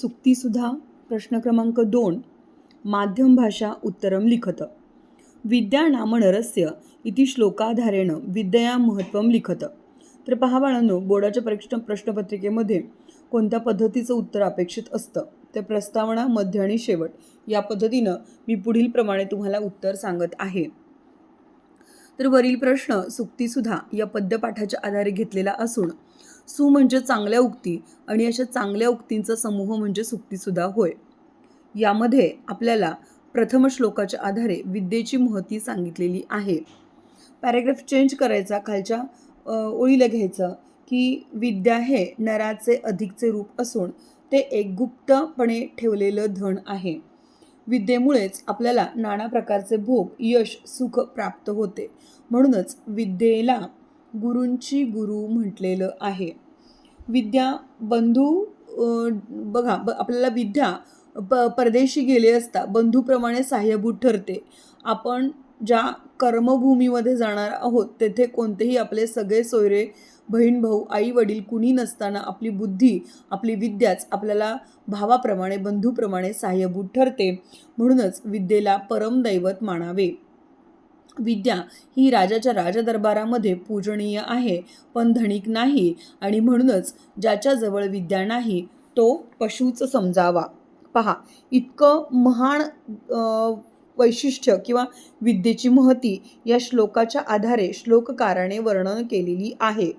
सुक्तीसुद्धा प्रश्न क्रमांक दोन माध्यम भाषा उत्तरं लिखत. विद्या नामनरस्य इति श्लोकाधारेण विद्यया महत्त्वं लिखत. तर पहा बाळांनो बोर्डाच्या परीक्षा प्रश्नपत्रिकेमध्ये कोणत्या पद्धतीचं उत्तर अपेक्षित असतं? ते प्रस्तावना मध्य आणि शेवट या पद्धतीनं मी पुढील प्रमाणे तुम्हाला उत्तर सांगत आहे. तर वरील प्रश्न सुक्तीसुद्धा या पद्यपाठाच्या आधारे घेतलेला असून सु म्हणजे चांगल्या उक्ती आणि अशा चांगल्या उक्तींचा समूह म्हणजे सुक्तीसुद्धा होय. यामध्ये आपल्याला प्रथम श्लोकाच्या आधारे विद्येची महती सांगितलेली आहे. पॅरेग्राफ चेंज करायचा खालच्या ओळीला घ्यायचं की विद्या हे नराचे अधिकचे रूप असून ते एक गुप्तपणे ठेवलेलं धन आहे. विद्येमुळेच आपल्याला नाना प्रकारचे भोग यश सुख प्राप्त होते. म्हणूनच विद्येला गुरूंची गुरु म्हटलेलं आहे. विद्या बंधू बघा ब आपल्याला विद्या प परदेशी गेले असता बंधूप्रमाणे सहाय्यभूत ठरते. आपण ज्या कर्मभूमीमध्ये जाणार आहोत तेथे कोणतेही आपले सगळे सोयरे बहीण भाऊ आई वडील कुणी नसताना आपली बुद्धी आपली विद्याच आपल्याला भावाप्रमाणे बंधूप्रमाणे सहाय्यभूत ठरते. म्हणूनच विद्येला परमदैवत मानावे. विद्या ही राजाच्या राजदरबारामध्ये पूजनीय आहे पण धनिक नाही आणि म्हणूनच ज्याच्याजवळ विद्या नाही तो पशूच समजावा. पहा इतकं महान वैशिष्ट्य किंवा विद्येची महती या श्लोकाच्या आधारे श्लोककाराने वर्णन केलेली आहे.